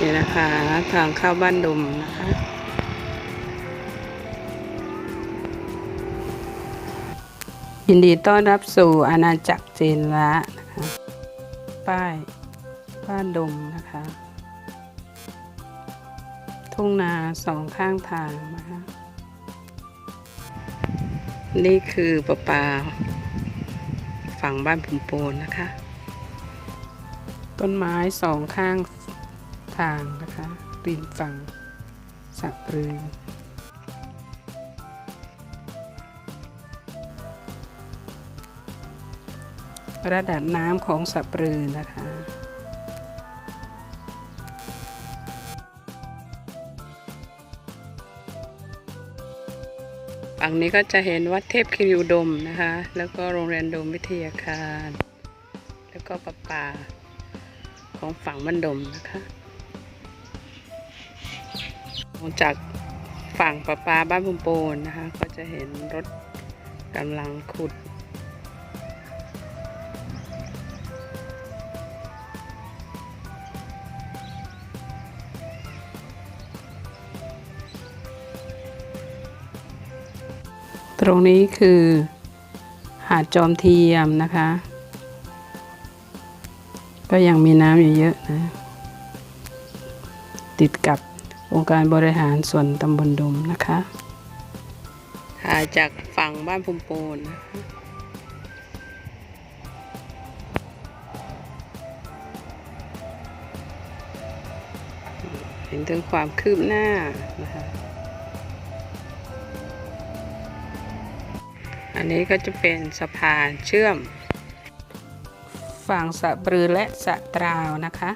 นี่นะคะ ทางเข้าบ้านดมนะคะ ยินดีต้อนรับสู่อาณาจักรเจนละนะคะ ป้ายบ้านดมนะคะ ทุ่งนาสองข้างทางนะคะ นี่คือประปา ฝั่งบ้านผุมโปนนะคะ ต้นไม้สองข้างทางนะคะริมฝั่งสะปรือระดับน้ำของสะปรือนะคะ งนี้ก็จะเห็นวัดเทพคิริวดมนะคะ แล้วก็โรงเรียนดมวิทยาคาร แล้วก็ประปาของฝั่งบันดมนะคะมองจากฝั่งประปาบ้านพุมโปนนะคะ ก็จะเห็นรถกำลังขุด ตรงนี้คือหาดจอมเทียมนะคะ ก็ยังมีน้ำอยู่เยอะนะ ติดกับองค์การบริหารส่วนตำบลดมนะคะถ่าจากฝั่งบ้านพุมโปนนะคะเห็นถึงความคืบหน้า อันนี้ก็จะเป็นสะพานเชื่อม ฝั่งสะบรือและสะตราวนะคะ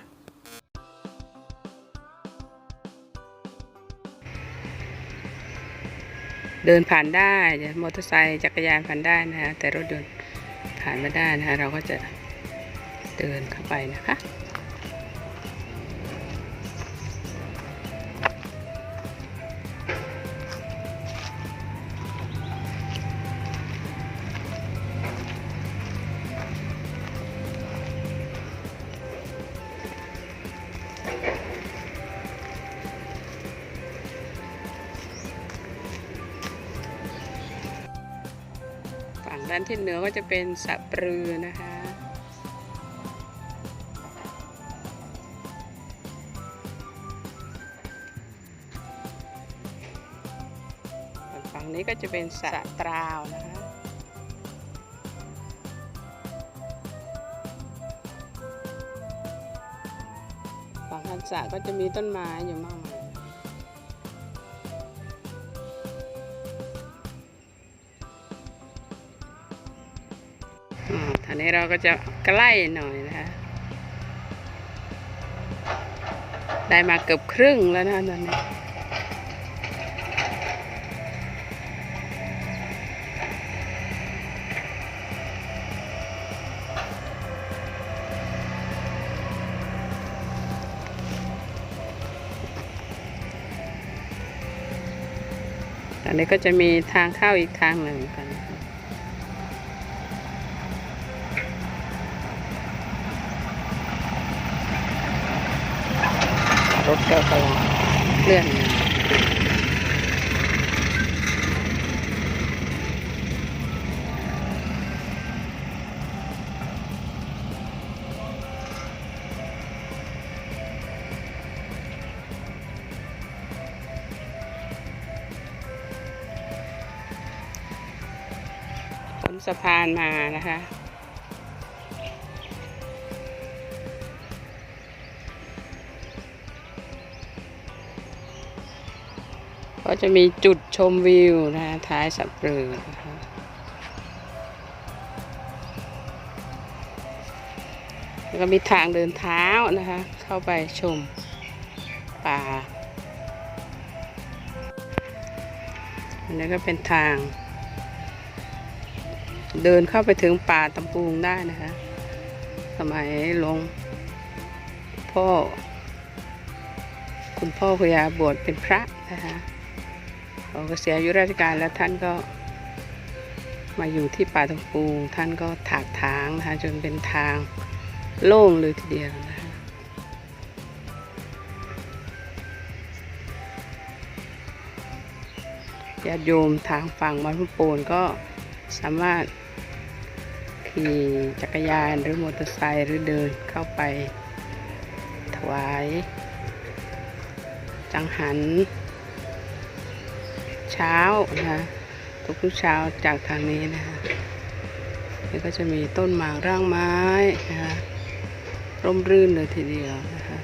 เดินผ่านได้มอเตอร์ไซค์จักรยานผ่านได้นะคะแต่รถยนต์ผ่านไม่ได้นะคะเราก็จะเดินเข้าไปนะคะ ฝั่งด้านที่เหนือก็จะเป็นสะปรือนะคะฝั่งนี้ก็จะเป็นสะตราวนะคะฝั่งทันสะก็จะมีต้นไม้อยู่มากมาย อ่าทีนี้เราก็จะใกล้หน่อยนะคะ ได้มาเกือบครึ่งแล้วนะตอนนี้ตอนนี้ก็จะมีทางเข้าอีกทางหนึ่งกัน รถก็กำลังเคลื่อนมาขนสะพานมานะคะ ก็จะมีจุดชมวิวนะคะท้ายสับเปลือนะคะแล้วก็มีทางเดินเท้านะคะ เข้าไปชมป่าอันนี้ก็เป็นทาง เดินเข้าไปถึงป่าตำปูงได้นะคะ สมัยหลวงพ่อ คุณพ่อพยาบวชเป็นพระนะคะ เกษียณอายุราชการแล้วท่านก็มาอยู่ที่ป่าตงปูงท่านก็ถากถางนะคะจนเป็นทางโล่งเลยทีเดียวนะคะญาติโยมทางฝั่งวัดพุโปนก็สามารถขี่จักรยานหรือมอเตอร์ไซค์หรือเดินเข้าไปถวาย จังหัน เช้านะคะทุกๆเช้าจากทางนี้นะคะนี่ก็จะมีต้นหมากร่างไม้นะคะร่มรื่นเลยทีเดียวนะคะ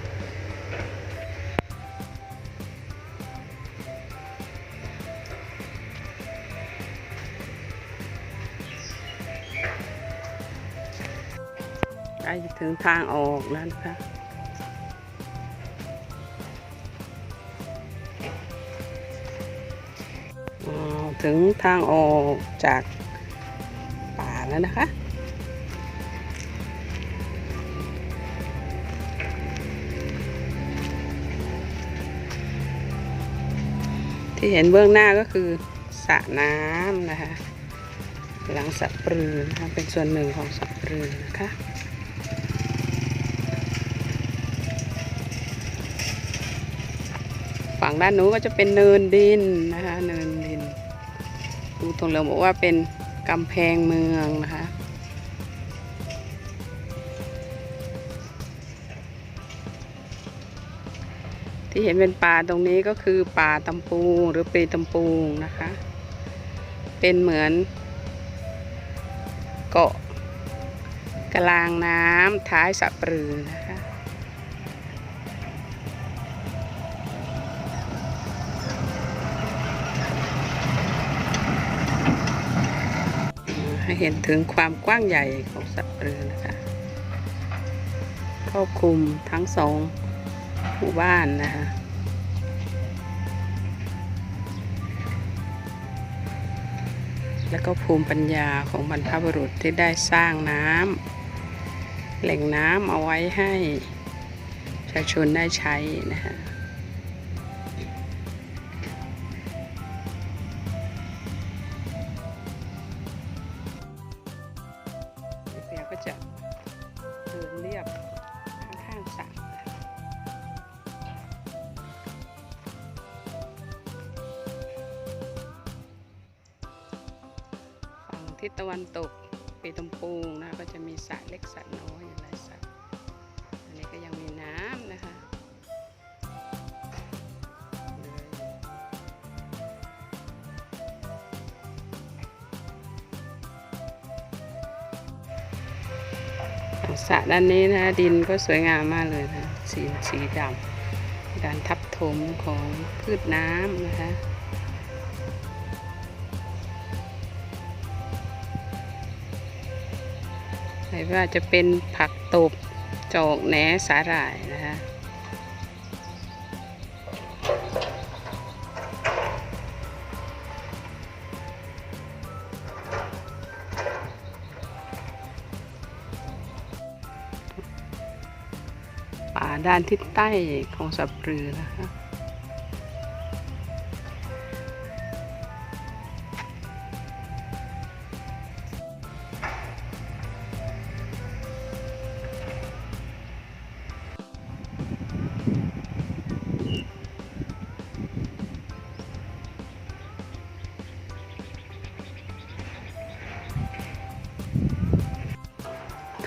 ใกล้ถึงทางออกแล้วนะคะ ถึงทางออกจากป่าแล้วนะคะ ที่เห็นเบื้องหน้าก็คือสระน้ำนะคะ หลังสระปรือนะคะเป็นส่วนหนึ่งของสระปรือนะคะฝั่งด้านนู้นก็จะเป็นเนินดินนะคะเนิน ดูตรงเรือบอกว่าเป็นกำแพงเมืองนะคะ ที่เห็นเป็นป่าตรงนี้ก็คือป่าตำปูหรือปรีตำปูนะคะ เป็นเหมือน เกาะกลางน้ำท้ายสะปรือนะคะ เห็นถึงความกว้างใหญ่ของสัตว์เรือนะคะครอบคลุมทั้งสองหมู่บ้านนะคะแล้วก็ภูมิปัญญาของบรรพบุรุษที่ได้สร้างน้ำแหล่งน้ำเอาไว้ให้ประชาชนได้ใช้นะคะ ทิศตะวันตกปีตมปูงนะก็จะมีสระเล็กสระน้อยอยู่หลายสระอันนี้ก็ยังมีน้ำนะคะสระด้านนี้นะดินก็สวยงามมากเลยนะสีสีดำการทับถมของพืชน้ำนะคะ ไม่ว่าจะเป็นผักตบจอกแหนสาหร่ายนะคะป่าด้านทิศใต้ของสับปรือนะคะ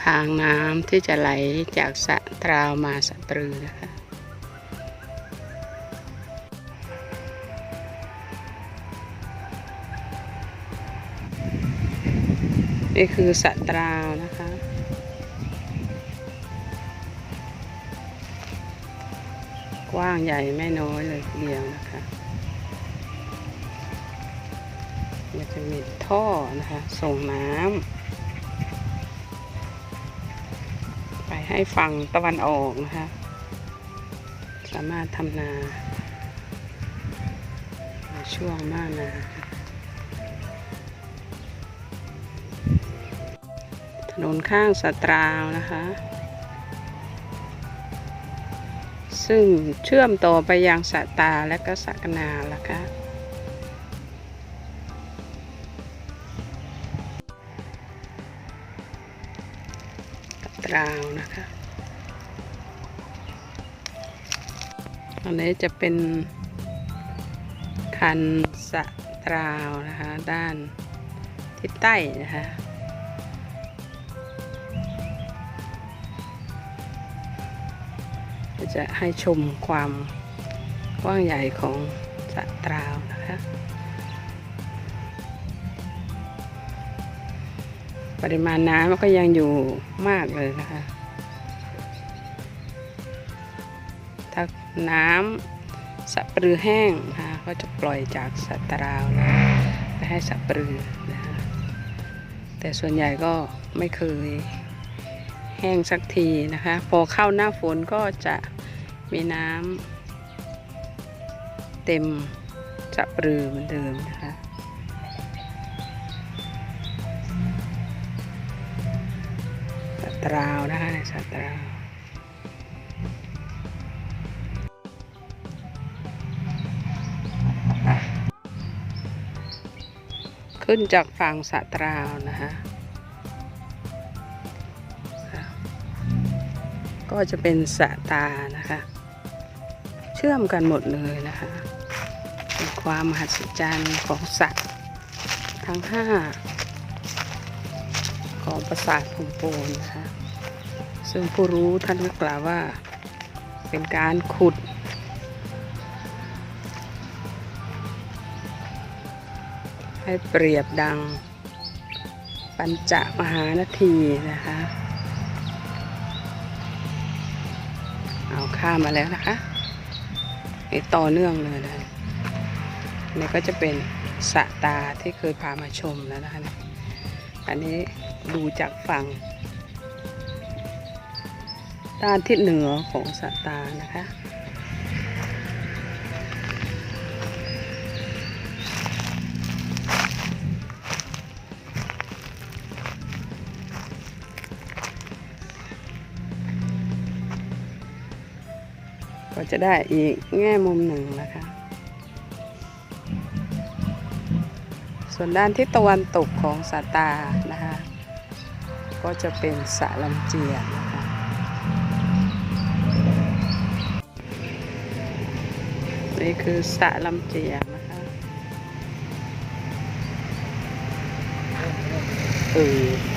ทางน้ำที่จะไหลจากสะตราวมาสะปรือนะคะนี่คือสะตราวนะคะ กว้างใหญ่ไม่น้อยเลยทีเดียวนะคะมันจะมีท่อนะคะ ส่งน้ำ ให้ฝั่งตะวันออกนะคะ สามารถทำนา ช่วงหน้านาถนนข้างสตราวนะคะ ซึ่งเชื่อมต่อไปยังสะตาและก็สะกนาละคะาวนะคะ อันนี้จะเป็นคันสะตราวนะคะ ด้านทิศใต้นะคะจะให้ชมความกว้างใหญ่ของสะตราวนะคะ ปริมาณน้ำมันก็ยังอยู่มากเลยนะคะ ถ้าน้ำสะปรือแห้งนะคะก็จะปล่อยจากสะตราวนะไปให้สะปรือนะคะแต่ส่วนใหญ่ก็ไม่เคยแห้งสักทีนะคะ พอเข้าหน้าฝนก็จะมีน้ำเต็มสะปรือเหมือนเดิมนะคะ ตราวนะคะในสัตราวขึ้นจากฝั่งสัตราวนะคะค่ะก็จะเป็นสะตานะคะ เชื่อมกันหมดเลยนะคะเป็นความมหัศจรรย์ของสัตว์ทั้งห้า ของปราสาทภูโปนนะคะ ซึ่งผู้รู้ท่านก็กล่าวว่าเป็นการขุด ให้เปรียบดัง ปัญจมหานาทีนะคะ เอาข้ามมาแล้วนะคะนี่ต่อเนื่องเลยนะนี่ก็จะเป็นสะตาที่เคยพามาชมแล้วนะคะ อันนี้ ดูจากฝั่งด้านทิศเหนือของสตานะคะ ก็จะได้อีกแง่มุมหนึ่งนะคะ ส่วนด้านทิศตะวันตกของสาตานะคะ ก็จะเป็นสะลำเจียกนะคะนี่คือสะลำเจียกนะคะเออ